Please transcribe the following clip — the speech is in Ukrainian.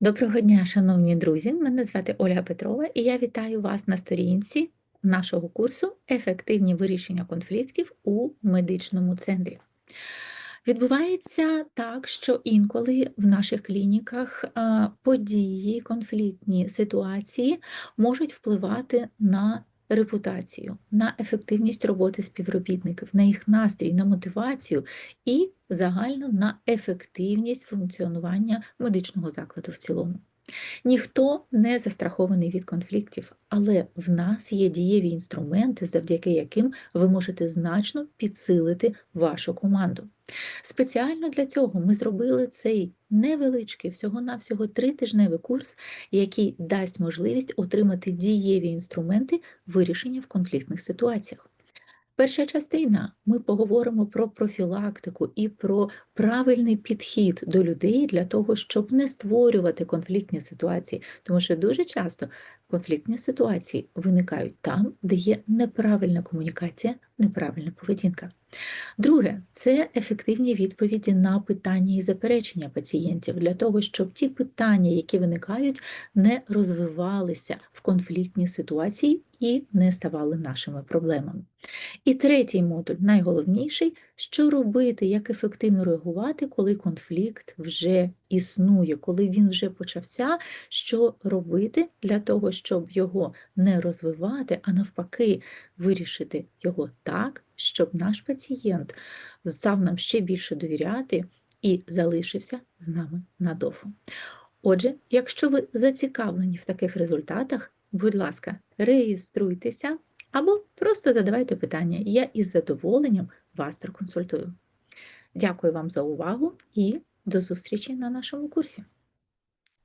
Доброго дня, шановні друзі! Мене звати Ольга Петрова, і я вітаю вас на сторінці нашого курсу Ефективні вирішення конфліктів у медичному центрі. Відбувається так, що інколи в наших клініках події, конфліктні ситуації можуть впливати на репутацію, на ефективність роботи співробітників, на їх настрій, на мотивацію і загально на ефективність функціонування медичного закладу в цілому. Ніхто не застрахований від конфліктів, але в нас є дієві інструменти, завдяки яким ви можете значно підсилити вашу команду. Спеціально для цього ми зробили цей невеличкий, всього-навсього тритижневий курс, який дасть можливість отримати дієві інструменти вирішення в конфліктних ситуаціях. Перша частина. Ми поговоримо про профілактику і про правильний підхід до людей для того, щоб не створювати конфліктні ситуації, тому що дуже часто конфліктні ситуації виникають там, де є неправильна комунікація, неправильна поведінка. Друге, це ефективні відповіді на питання і заперечення пацієнтів для того, щоб ті питання, які виникають, не розвивалися в конфліктній ситуації і не ставали нашими проблемами. І третій модуль, найголовніший, що робити, як ефективно реагувати, коли конфлікт вже існує, коли він вже почався, що робити для того, щоб його не розвивати, а навпаки, вирішити його так, щоб наш пацієнт став нам ще більше довіряти і залишився з нами надовго. Отже, якщо ви зацікавлені в таких результатах, будь ласка, реєструйтеся або просто задавайте питання, я із задоволенням вас проконсультую. Дякую вам за увагу і до зустрічі на нашому курсі.